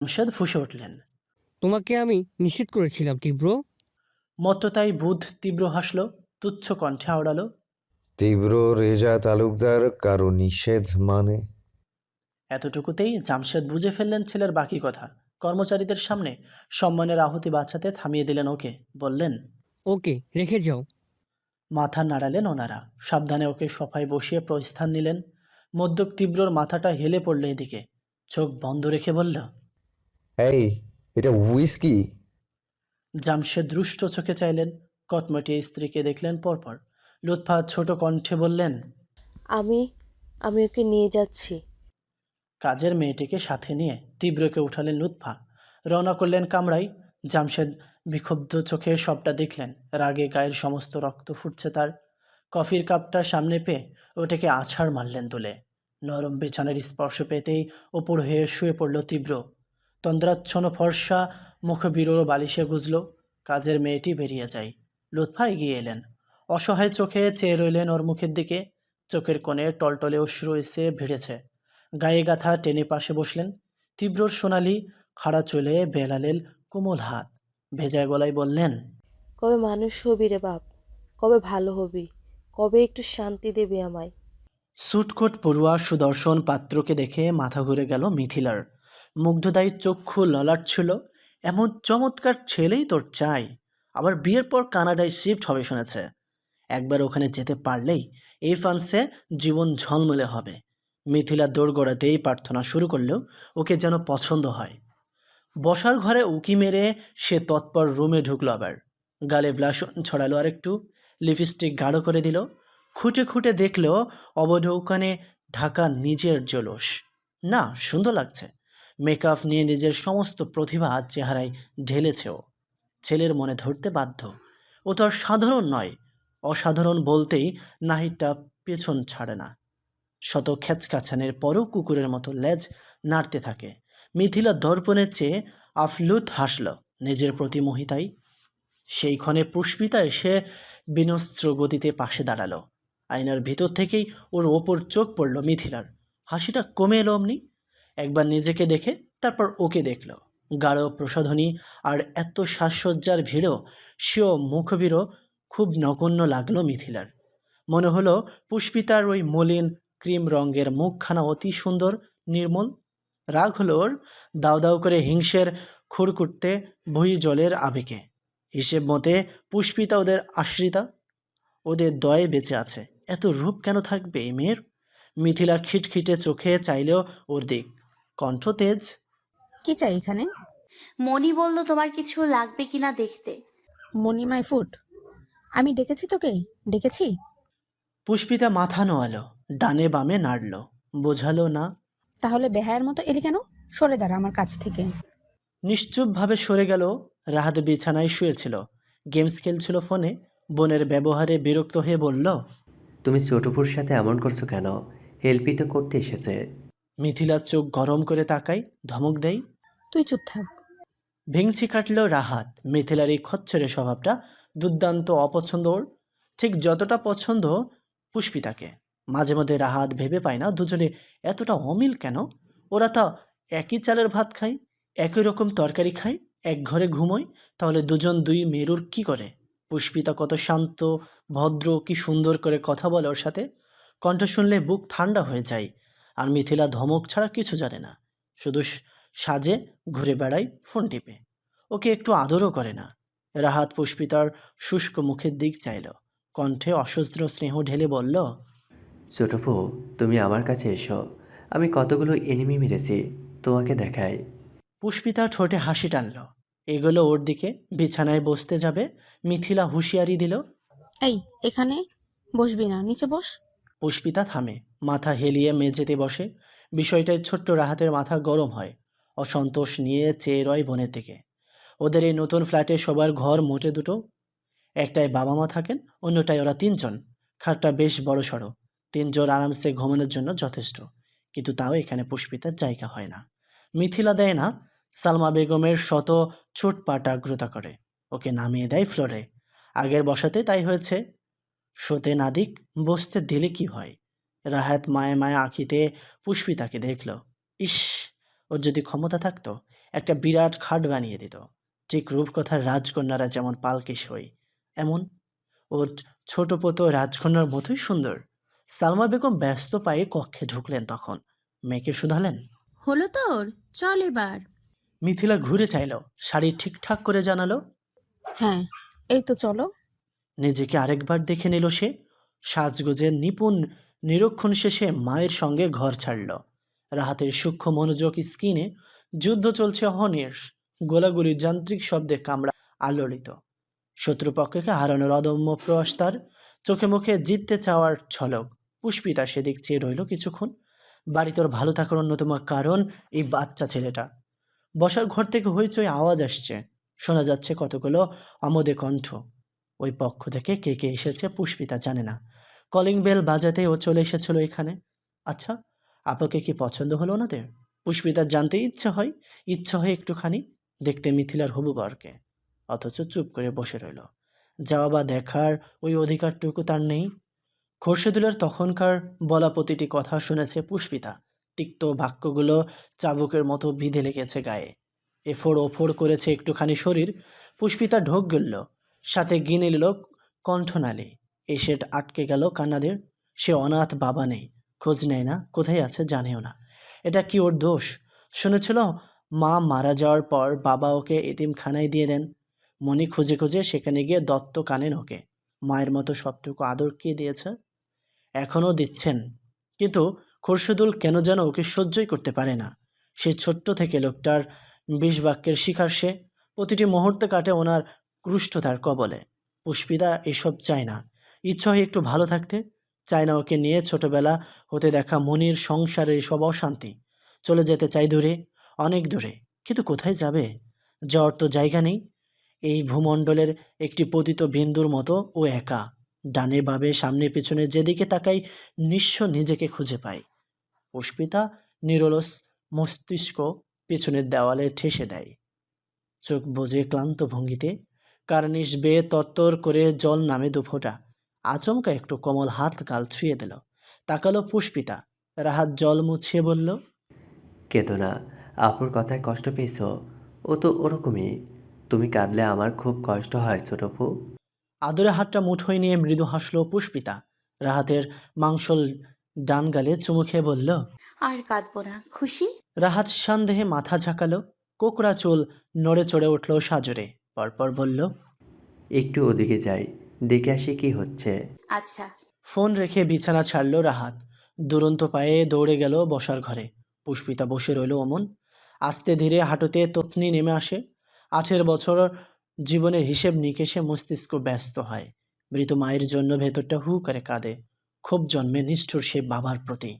জামশেদ ফুঁসে উঠলেন। তোমাকে আমি নিষেধ করেছিলাম তীব্র মত্ততাই বুধ তীব্র হাসল তুচ্ছ কণ্ঠে আওড়ালো। তীব্র রেজা তালুকদার কারও নিষেধ মানে? এতটুকুতেই জামশেদ বুঝে ফেললেন ছেলের বাকি কথা। কর্মচারীদের সামনে সম্মানের আহুতি বাঁচাতে থামিয়ে দিলেন ওকে বললেন ওকে রেখে যাও। মাথা নাড়ালেন ওনারা। সাবধানে ওকে সফায় বসিয়ে প্রস্থান নিলেন। মদ্যক তীব্রর মাথাটা হেলে পড়ল এদিকে। চোখ বন্ধ রেখে বলল এই এটা হুইস্কি জামশেদ দুষ্ট চোখে চাইলেন কটমটিয়ে স্ত্রীকে দেখলেন পরপর। লুৎফা ছোট কণ্ঠে বললেন আমি আমি ওকে নিয়ে যাচ্ছি। কাজের মেয়েটিকে সাথে নিয়ে তীব্রকে উঠালেন লুৎফা। রওনা করলেন কামড়াই জামশেদ বিক্ষুব্ধ চোখে সবটা দেখলেন। রাগে গায়ের সমস্ত রক্ত ফুটছে তার। কফির কাপটা সামনে পেয়ে ওটাকে আছাড় মারলেন তুলে নরম বিছানার স্পর্শ পেতেই ওপর হয়ে শুয়ে পড়ল তীব্র। তন্দ্রাচ্ছন্ন ফর্সা মুখ বিরল বালিশে গুজল কাজের মেয়েটি বেরিয়ে যায়। লুৎফা এগিয়ে এলেন। অসহায় চোখে চেয়ে রইলেন ওর মুখের দিকে। চোখের কোণে টলটলে অশ্রু এসে ভিড়েছে। গায়ে গাথা টেনে পাশে বসলেন। তীব্রর সোনালি খাড়া চলে বেলালের কোমল হাত। ভেজায় গলায় বললেন কবে মানুষ হবি রে বাপ? কবে ভালো হবি? কবে একটু শান্তি দেবে আমায়? সুটকোট পড়ুয়া সুদর্শন পাত্রকে দেখে মাথা ঘুরে গেল মিথিলার। মুগ্ধদায়ী চক্ষু ললাট ছিল এমন চমৎকার ছেলেই তোর চাই। আবার বিয়ের পর কানাডায় শিফট হবে শুনেছে। একবার ওখানে যেতে পারলেই এই ফ্রান্সে জীবন ঝলমলে হবে। মিথিলা দৌড় গড়াতেই প্রার্থনা শুরু করলেও ওকে যেন পছন্দ হয়। বসার ঘরে উকি মেরে সে তৎপর রুমে ঢুকলো আবার। গালে ব্লাসন ছড়ালো আরেকটু লিপস্টিক গাঢ় করে দিল। খুঁটে খুঁটে দেখলেও অবঢৌকানে ঢাকা নিজের জলস। না, সুন্দর লাগছে। মেকআপ নিয়ে নিজের সমস্ত প্রতিভা চেহারায় ঢেলেছে ও ছেলের মনে ধরতে বাধ্য। ও তো সাধারণ নয়। অসাধারণ বলতেই নাহিদটা পেছন ছাড়ে না। শত খ্যাচকাছানের পরও কুকুরের মতো লেজ নাড়তে থাকে। মিথিলা দর্পণের চেয়ে আফলুত হাসল নিজের প্রতি মোহিতাই। সেই ক্ষণে পুষ্পিতা এসে বিনস্ত্র গতিতে পাশে দাঁড়াল। আয়নার ভিতর থেকেই ওর ওপর চোখ পড়ল মিথিলার। হাসিটা কমে এলো অমনি। একবার নিজেকে দেখে তারপর ওকে দেখল। গাঢ় প্রসাধনী আর এত সাজসজ্জার ভিড়ও সেও মুখভিড়ও খুব নগণ্য লাগল মিথিলার। মনে হলো পুষ্পিতার ওই মলিন ক্রিম রঙের মুখখানা অতি সুন্দর, নির্মল। রাগ হলো ওর দাউ দাউ করে হিংসের খুরকুটতে বহি জলের আবেগে। হিসেব মতে পুষ্পিতা ওদের আশ্রিতা। ওদের দয়ে বেঁচে আছে। এত রূপ কেন থাকবে এই মেয়ের? মিথিলা খিটখিটে চোখে চাইলেও ওর দিক কণ্ঠ তেজ। কি চাই এখানে? মনি বলল তোমার কিছু লাগবে কিনা দেখতে? মনি মাই ফুড আমি ডেকেছি তোকে? ডেকেছি? পুষ্পিতা মাথা নোয়ালো ডানে বামে নাড়ল। বোঝালো না। তাহলে বেহায়ের মতো এলি কেন? সরে দাঁড়া আমার কাছ থেকে। নিশ্চুপভাবে সরে গেল রাহাত বিছানায় শুয়েছিল। গেমস খেলছিল ফোনে বোনের ব্যবহারে বিরক্ত হয়ে বলল তুমি ছোটপুর সাথে এমন করছ কেন? হেল্পই তো করতে এসেছে। মিথিলার চোখ গরম করে তাকাই ধমক দেয় তুই চুপ থাক। ভেংচি কাটল রাহাত। মিথিলার এই খচ্চরে স্বভাবটা দুর্দান্ত অপছন্দ ওর। ঠিক যতটা পছন্দ পুষ্পিতাকে। মাঝে মধ্যে রাহাত ভেবে পায় না দুজনে এতটা অমিল কেন? ওরা তা একই চালের ভাত খায় একই রকম তরকারি খায় এক ঘরে ঘুমোয় তাহলে দুজন দুই মেরুর কি করে? পুষ্পিতা কত শান্ত ভদ্র কি সুন্দর করে কথা বলে ওর সাথে। কণ্ঠ শুনলে বুক ঠান্ডা হয়ে যায়। আর মিথিলা ধমক ছাড়া কিছু জানে না। শুধু সাজে ঘুরে বেড়ায় ফোন টিপে। ওকে একটু আদরও করে না। রাহাত পুষ্পিতার শুষ্ক মুখের দিক চাইল। কণ্ঠে অসহ্র স্নেহ ঢেলে বলল ছোটপু তুমি আমার কাছে এসো। আমি কতগুলো এনিমি মেরেছি তোমাকে দেখাই। পুষ্পিতা ঠোঁটে হাসি টানল। এগুলো ওর দিকে বিছানায় বসতে যাবে। মিথিলা হুঁশিয়ারি দিল এই এখানে? বসবি না নিচে বস। পুষ্পিতা থামে। মাথা হেলিয়ে মেঝেতে বসে। বিষয়টায় ছোট্ট রাহাতের মাথা গরম হয়। অসন্তোষ নিয়ে চেয়ে রয় বোনের দিকে। ওদের এই নতুন ফ্ল্যাটে সবার ঘর মোটে দুটো। একটায় বাবা মা থাকেন, অন্যটায় ওরা তিনজন। খাটটা বেশ বড় সড়ো তিনজন আরামসে ঘুমানোর জন্য যথেষ্ট। কিন্তু তাও এখানে পুষ্পিতার জায়গা হয় না। মিথিলা দেয় না, সালমা বেগমের শত ছোটপাট আগ্রতা করে। ওকে নামিয়ে দেয় ফ্লোরে। আগের বসাতে তাই হয়েছে। শোতে না দিক, বসতে দিলে কি হয়? রাহাত মায়ে মায়ে আঁকিতে পুষ্পিতাকে দেখল। ইস ওর যদি ক্ষমতা থাকতো একটা বিরাট খাট বানিয়ে দিত। ঠিক রূপকথার রাজকন্যারা যেমন পালকে সই এমন। ওর ছোট পতো রাজকন্যার মতোই সুন্দর। সালমা বেগম ব্যস্ত পায়ে কক্ষে ঢুকলেন তখন। মেয়েকে শুধালেন। হলো তোর? চল এবার। মিথিলা ঘুরে চাইল। শাড়ি ঠিকঠাক করে জানালো। হ্যাঁ এই তো চলো। নিজেকে আরেকবার দেখে নিল সে। সাজগোজের নিপুণ নিরীক্ষণ শেষে মায়ের সঙ্গে ঘর ছাড়ল। রাহাতের সূক্ষ্ম মনোযোগ স্কিনে যুদ্ধ চলছে অহনির। গোলাগুলির যান্ত্রিক শব্দে কামড়া আলোড়িত। শত্রুপক্ষকে হারানোর অদম্য প্রয়াস তার। চোখে মুখে জিততে চাওয়ার ছলক পুষ্পিতা সেদিক চেয়ে রইল কিছুক্ষণ। বাড়ি তোর ভালো থাকার অন্যতম কারণ এই বাচ্চা ছেলেটা। বসার ঘর থেকে হইচই আওয়াজ আসছে। শোনা যাচ্ছে কতগুলো আমোদে কণ্ঠ। ওই পক্ষ থেকে কে কে এসেছে পুষ্পিতা জানে না। কলিং বেল বাজাতে ও চলে এসেছিল এখানে। আচ্ছা আপনাকে কি পছন্দ হলো ওনাদের? পুষ্পিতার জানতে ইচ্ছে হয়, ইচ্ছা হয় একটুখানি দেখতে মিথিলার হবু বরকে। অথচ চুপ করে বসে রইল। যাওয়া বা দেখার ওই অধিকারটুকু তার নেই। খোরশেদুলের তখনকার বলা প্রতিটি কথা শুনেছে পুষ্পিতা। তিক্ত বাক্যগুলো চাবুকের মতো বিধে লেগেছে গায়ে। এফোড় ওফোড় করেছে একটুখানি শরীর। পুষ্পিতা ঢোক গেল সাথে গিনে নিল কণ্ঠনালী। এসে আটকে গেল কান্নাদের। সে অনাথ বাবা নেই, খোঁজ নেয় না, কোথায় আছে জানেও না। এটা কি ওর দোষ? শুনেছিল, মা মারা যাওয়ার পর বাবা ওকে এতিমখানায় দিয়ে দেন। মনি খুঁজে খুঁজে সেখানে গিয়ে দত্ত কানেন ওকে। মায়ের মতো সবটুকু আদর কে দিয়েছে? এখনও দিচ্ছেন। কিন্তু খোরশেদুল কেন যেন ওকে সহ্যই করতে পারে না। সে ছোট্ট থেকে লোকটার বিষ বাক্যের শিকার সে। প্রতিটি মুহূর্তে কাটে ওনার ক্রুষ্টতার কবলে। পুষ্পিতা এসব চায় না। ইচ্ছা হয় একটু ভালো থাকতে। চায় না ওকে নিয়ে ছোটবেলা হতে দেখা মনির সংসারের সব অশান্তি। চলে যেতে চাই দূরে, অনেক দূরে। কিন্তু কোথায় যাবে? যাওয়ার তো জায়গা নেই। এই ভূমণ্ডলের একটি পতিত বিন্দুর মতো ও একা। ডানে বাবে সামনে পিছনে যেদিকে তাকাই, নিঃস্ব নিজেকে খুঁজে পায় পুষ্পিতা, নিরলস, মস্তিষ্ক পেছনের দেওয়ালে ঠেসে দেয়। চোখ বুজে ক্লান্ত ভঙ্গিতে, কার্নিশ বেয়ে তত্তর করে জল নামে দুফোঁটা। আচমকা একটু কোমল হাত গাল ছুঁয়ে দিল। তাকালো পুষ্পিতা। রাহাত জল মুছিয়ে বলল কেঁদো না আপুর কথায় কষ্ট পেয়েছ? ও তো ওরকমই। তুমি কাঁদলে আমার খুব কষ্ট হয় ছোট ফু আদরে হাতটা মুঠোয় নিয়ে মৃদু হাসল পুষ্পিতা। রাহাতের মাংসল ডান গালে চুমু খেয়ে বলল আর কাঁদবো না খুশি? রাহাত সন্দেহে মাথা ঝাঁকালো কোকড়া চুল নড়ে চড়ে উঠল সাজরে। পরপর বলল একটু ওদিকে যাই। দেখে আসি কি হচ্ছে। আচ্ছা। ফোন রেখে বিছানা ছাড়ল রাহাত। দুরন্ত পায়ে দৌড়ে গেল বসার ঘরে। পুষ্পিতা বসে রইল অমন। আস্তে ধীরে হাঁটুতে তৎনি নেমে আসে। আঠের বছর জীবনের হিসেব নিকেশে মস্তিষ্ক ব্যস্ত হয়। মৃত মায়ের জন্য ভেতরটা হু করে কাঁদে। খুব জন্মে নিষ্ঠুর সে বাবার প্রতি।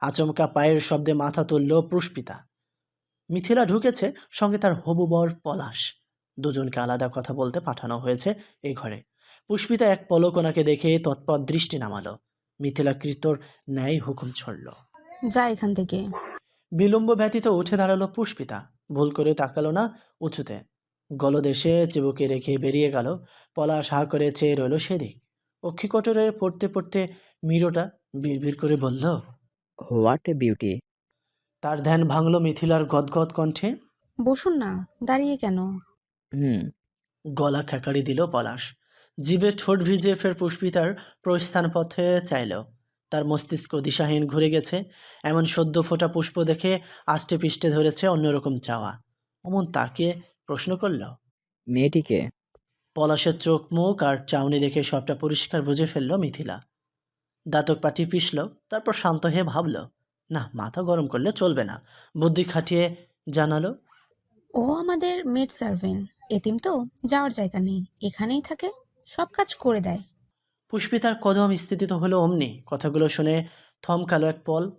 আচমকা পায়ের শব্দে মাথা তুলল পুষ্পিতা। মিথিলা ঢুকেছে সঙ্গে তার হবু বর পলাশ। দুজনকে আলাদা কথা বলতে পাঠানো হয়েছে এই ঘরে। পুষ্পিতা এক পলক ওনাকে দেখে তৎপর দৃষ্টি নামালো। মিথিলা কৃতর ন্যায় হুকুম ছড়ল। যা এখান থেকে। বিলম্ব ব্যতীত উঠে দাঁড়াল পুষ্পিতা। ভুল করে তাকালো না উঁচুতে। গলদেশে চিবুকে রেখে বেরিয়ে গেল। পলাশ হা করে চেয়ে রইল সেদিক। অক্ষিকটরে পড়তে পড়তে মিরোটা বিড়বিড় করে বলল হোয়াট এ বিউটি? তার ধ্যান ভাঙল মিথিলার গদগদ কণ্ঠে। বসুন না দাঁড়িয়ে কেন? হুম। গলা খেকাড়ি দিল পলাশ। জিভে ঠোঁট ভিজে ফের পুষ্পিতার প্রস্থান পথে চাইল। তার মস্তিষ্ক দিশাহীন ঘুরে গেছে। এমন সদ্য ফোটা পুষ্প দেখে আষ্টে পিষ্টে ধরেছে অন্যরকম চাওয়া। অমন তাকে প্রশ্ন করল মেয়েটিকে? পলাশের চোখ মুখ আর চাউনি দেখে সবটা পরিষ্কার বুঝে ফেলল মিথিলা। দাঁতক পাটি পিষল তারপর শান্ত হয়ে ভাবল না মাথা গরম করলে চলবে না। বুদ্ধি খাটিয়ে জানালো ও আমাদের মেড সার্ভেন্ট এতিম তো যাওয়ার জায়গা নেই এখানেই থাকে? সব কাজ করে দেয়। পুষ্পিতার কদম স্থিতিত হলো অমনি, কথাগুলো শুনে থমকালো এক পল,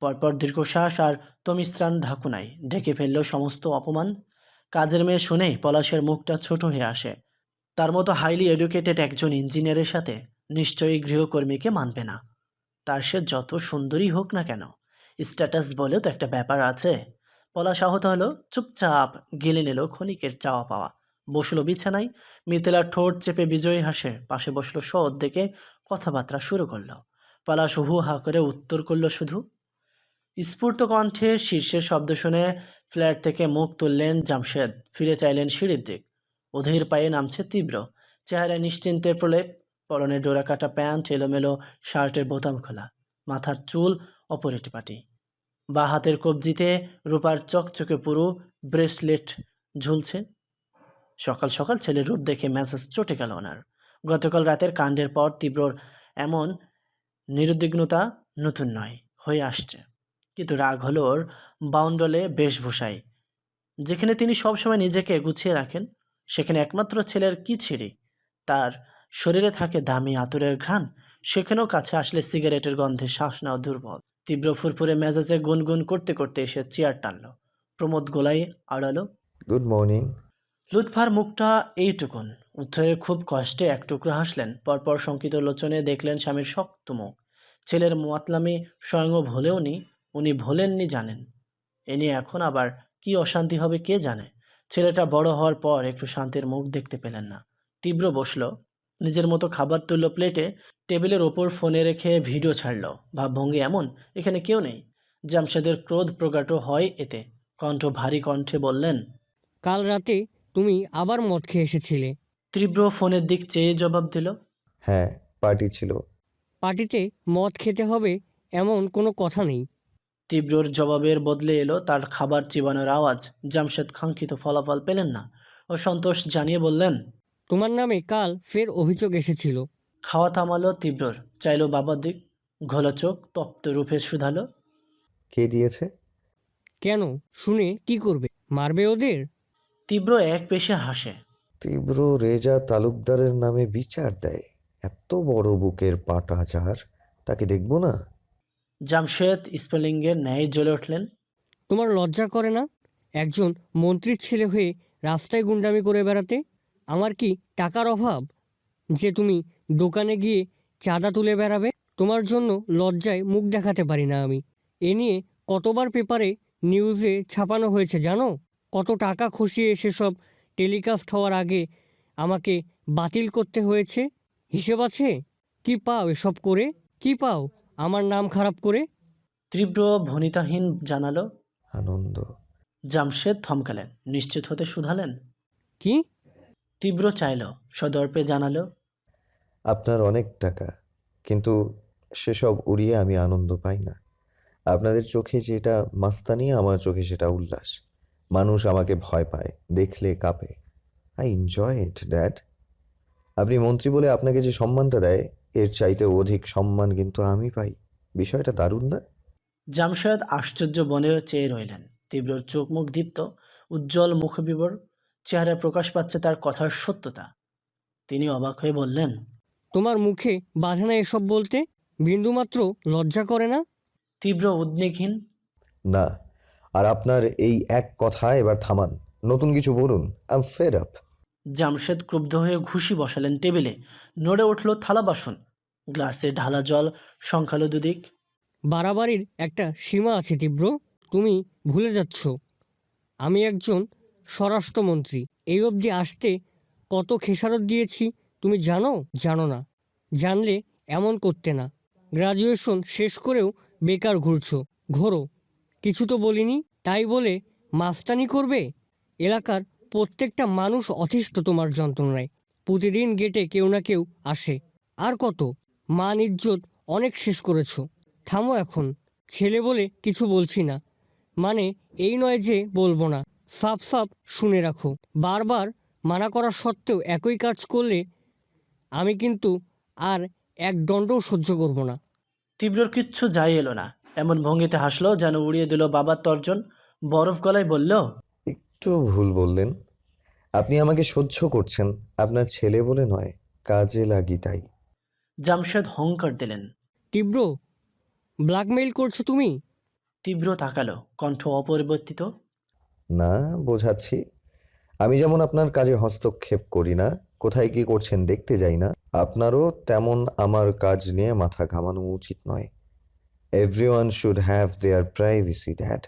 পরপর দীর্ঘশ্বাস আর তমিস্ত্রাণ ঢাকুনাই ঢেকে ফেলল সমস্ত অপমান। কাজের মেয়ে শুনেই পলাশের মুখটা ছোট হয়ে আসে। তার মতো হাইলি এডুকেটেড একজন ইঞ্জিনিয়ারের সাথে নিশ্চয়ই গৃহকর্মীকে মানবে না। তার সে যত সুন্দরী হোক না কেন স্ট্যাটাস বলেও তো একটা ব্যাপার আছে। পলাশ আহত হলো, চুপচাপ গেলে নিল ক্ষণিকের চাওয়া পাওয়া। বসল বিছানায়। মিথিলার ঠোঁট চেপে বিজয়ী হাসে। পাশে বসল সৎ দেখে কথাবার্তা শুরু করল। পলাশ হু হা করে উত্তর করল শুধু স্ফূর্ত কণ্ঠে শীর্ষের শব্দ শুনে ফ্ল্যাট থেকে মুখ তুললেন জামশেদ। ফিরে চাইলেন সিঁড়ির দিক। অধীর পায়ে নামছে তীব্র। চেহারায় নিশ্চিন্তের প্রলেপ পরনে ডোরাকাটা প্যান্ট, এলোমেলো শার্টের বোতাম খোলা। মাথার চুল অপরিটিপাটি বা হাতের কবজিতে রূপার চকচকে পুরো ব্রেসলেট ঝুলছে। সকাল সকাল ছেলের রূপ দেখে মেজাজ চটে গেল ওনার। গতকাল রাতের কাণ্ডের পর তীব্রর এমন নিরুদ্বিগ্নতা নতুন নয়, হয়ে আসছে। কিন্তু রাগ হলো ওর বাউন্ডলে বেশভূষায়। যেখানে তিনি সবসময় নিজেকে গুছিয়ে রাখেন, সেখানে একমাত্র ছেলের কি ছিঁড়ি? তার শরীরে থাকে দামি আতরের ঘ্রাণ, সেখানেও কাছে আসলে সিগারেটের গন্ধে শ্বাস নেওয়া দুর্বল। তীব্র ফুরফুরে মেজাজে গুনগুন করতে করতে এসে চেয়ার টানল। প্রমোদ গোলাই আড়ালো গুড মর্নিং লুৎফার মুখটা এইটুকুন। উত্থয়ে খুব কষ্টে এক টুকরো হাসলেন। পরপর শঙ্কিত লোচনে দেখলেন স্বামীর শক্ত মুখ। ছেলের মোয়াতলামি স্বয়ং ভোলেও নি, উনি ভোলেননি জানেন। এ নিয়ে এখন আবার কি অশান্তি হবে কে জানে? ছেলেটা বড় হওয়ার পর একটু শান্তির মুখ দেখতে পেলেন না। তীব্র বসল, নিজের মতো খাবার তুলল প্লেটে টেবিলের ওপর ফোনে রেখে ভিডিও ছাড়ল। ভাবভঙ্গি এমন, এখানে কেউ নেই। জামশেদের ক্রোধ প্রকাট হয় এতে। কণ্ঠ ভারী কণ্ঠে বললেন, কাল রাতে তুমি আবার মদ খেয়ে এসেছিলে। তীব্র ফোনের দিক চেয়ে জবাব দিল হ্যাঁ পার্টি ছিল। পার্টিতে মদ খেতে হবে এমন কোনো কথা নেই। তীব্রর জবাবের বদলে এলো তার খাবার চিবানোর আওয়াজ। জামশেদ কাঙ্ক্ষিত ফলাফল পেলেন না ও সন্তোষ জানিয়ে বললেন তোমার নামে কাল ফের অভিযোগ এসেছিল। খাওয়া থামালো তীব্রর চাইলো বাবার দিক ঘোলা চোখ তপ্ত রূপে শুধালো। কে দিয়েছে? কেন? শুনে কি করবে? মারবে ওদের? তীব্র এক পেশে হাসে। তীব্র রেজা তালুকদারের নামে বিচার দেয়। এত বড় বুকের পাটা যার তাকে দেখব না? জামশেদ স্পেলিংয়ের ন্যায় জ্বলে উঠলেন। তোমার লজ্জা করে না? একজন মন্ত্রীর ছেলে হয়ে রাস্তায় গুন্ডামি করে বেড়াতে? আমার কি টাকার অভাব? যে তুমি দোকানে গিয়ে চাঁদা তুলে বেড়াবে? তোমার জন্য লজ্জায় মুখ দেখাতে পারি না আমি। এ নিয়ে কতবার পেপারে নিউজে ছাপানো হয়েছে জানো? কত টাকা খসিয়ে সেসব টেলিকাস্ট হওয়ার আগে আমাকে বাতিল করতে হয়েছে? হিসেব আছে? কি পাও এসব করে? কি পাও আমার নাম খারাপ করে? তীব্র ভনিতাহীন জানালো আনন্দ। জামশেদ থমকালেন নিশ্চিত হতে শুধালেন। কি? তীব্র চাইল সদর্পে জানালো আপনার অনেক টাকা কিন্তু সেসব উড়িয়ে আমি আনন্দ পাই না। আপনাদের চোখে যেটা মাস্তানি আমার চোখে সেটা উল্লাস। মানুষ আমাকে ভয় পায় দেখলে কাঁপে। আই এনজয় ইট ড্যাড আপনি মন্ত্রী বলে আপনাকে যে সম্মানটা দেয় এর চাইতে অধিক সম্মান কিন্তু আমি পাই। বিষয়টা দারুণ না? জামশেদ আশ্চর্য বনেও চেয়ে রইলেন। তীব্রর চোখ মুখ দীপ্ত উজ্জ্বল মুখবিবর চেহারায় প্রকাশ পাচ্ছে তার কথার সত্যতা। তিনি অবাক হয়ে বললেন তোমার মুখে বাধে না এসব বলতে? বিন্দুমাত্র লজ্জা করে না? তীব্র উদ্বেগহীন না আর আপনার এই এক কথা এবার থামান। নতুন কিছু বলুন আম ফেড আপ জামশেদ ক্রুব্ধ হয়ে ঘুষি বসালেন টেবিলে। নড়ে উঠল থালা বাসন। গ্লাসে ঢালা জল সংখ্যালো দুদিক। বাড়াবাড়ির একটা সীমা আছে তীব্র তুমি ভুলে যাচ্ছ। আমি একজন স্বরাষ্ট্রমন্ত্রী। এই অবধি আসতে কত খেসারত দিয়েছি তুমি জানো? জানো না। জানলে এমন করতে না। গ্রাজুয়েশন শেষ করেও বেকার ঘুরছো। ঘোরো কিছু তো বলিনি, তাই বলে মাস্তানি করবে? এলাকার প্রত্যেকটা মানুষ অতিষ্ঠ তোমার যন্ত্রণায়। প্রতিদিন গেটে কেউ না কেউ আসে। আর কত? মান ইজ্জত অনেক শেষ করেছ। থামো এখন। ছেলে বলে কিছু বলছি না। মানে এই নয় যে বলব না। সাফ সাফ শুনে রাখো। বারবার মানা করা সত্ত্বেও একই কাজ করলে আমি কিন্তু আর এক দণ্ডও সহ্য করব না। তীব্রর কিচ্ছু যাই এলো না। এমন ভঙ্গিতে হাসলো যেন উড়িয়ে দিল বাবার তর্জন। বরফ গলায় বলল একটু ভুল বললেন। আপনি আমাকে সহ্য করছেন আপনার ছেলে বলে নয় কাজে লাগি তাই। জামশেদ হংকার দিলেন। তীব্র ব্ল্যাকমেইল করছ তুমি? তীব্র তাকালো কণ্ঠ অপরিবর্তিত। না বোঝাচ্ছি। আমি যেমন আপনার কাজে হস্তক্ষেপ করি না কোথায় কি করছেন দেখতে যাই না আপনারও তেমন আমার কাজ নিয়ে মাথা ঘামানো উচিত নয়। Everyone should have their privacy dad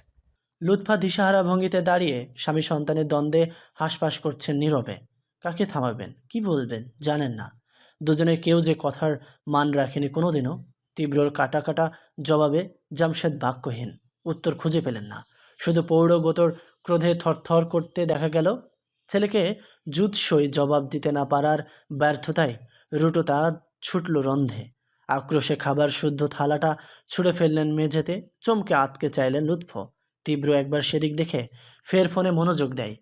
Lutfa দিশাহারা ভঙ্গিতে দাঁড়িয়ে স্বামী সন্তানের দ্বন্দ্বে হাসপাস করছেন নীরবে। কাকে থামাবেন? কি বলবেন? জানেন না। দুজনের কেউ যে কথার মান রাখেনি কোনোদিনও তীব্রর কাটা কাটা জবাবে জামশেদ বাক্যহীন। উত্তর খুঁজে পেলেন না। শুধু পৌরগতর ক্রোধে থরথর করতে দেখা গেল, ছেলেকে জুৎসই জবাব দিতে না পারার ব্যর্থতায় রুটোতা ছুটল রন্ধে। আক্রোশে খাবার শুদ্ধ থালাটা ছুঁড়ে ফেললেন মেঝেতে চমকে আতকে চাইলেন লুৎফ। তীব্র একবার সেদিক দেখে ফের ফোনে মনোযোগ দেয়।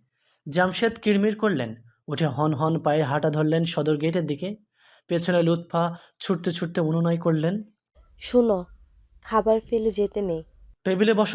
জামশেদ কিড়মির করলেন উঠে হন হন পায়ে হাঁটা ধরলেন সদর গেটের দিকে। পেছনে লুৎফা ছুটতে ছুটতে অনুনয় করলেন শোনো খাবার ফেলে যেতে নেই। টেবিলে বসা।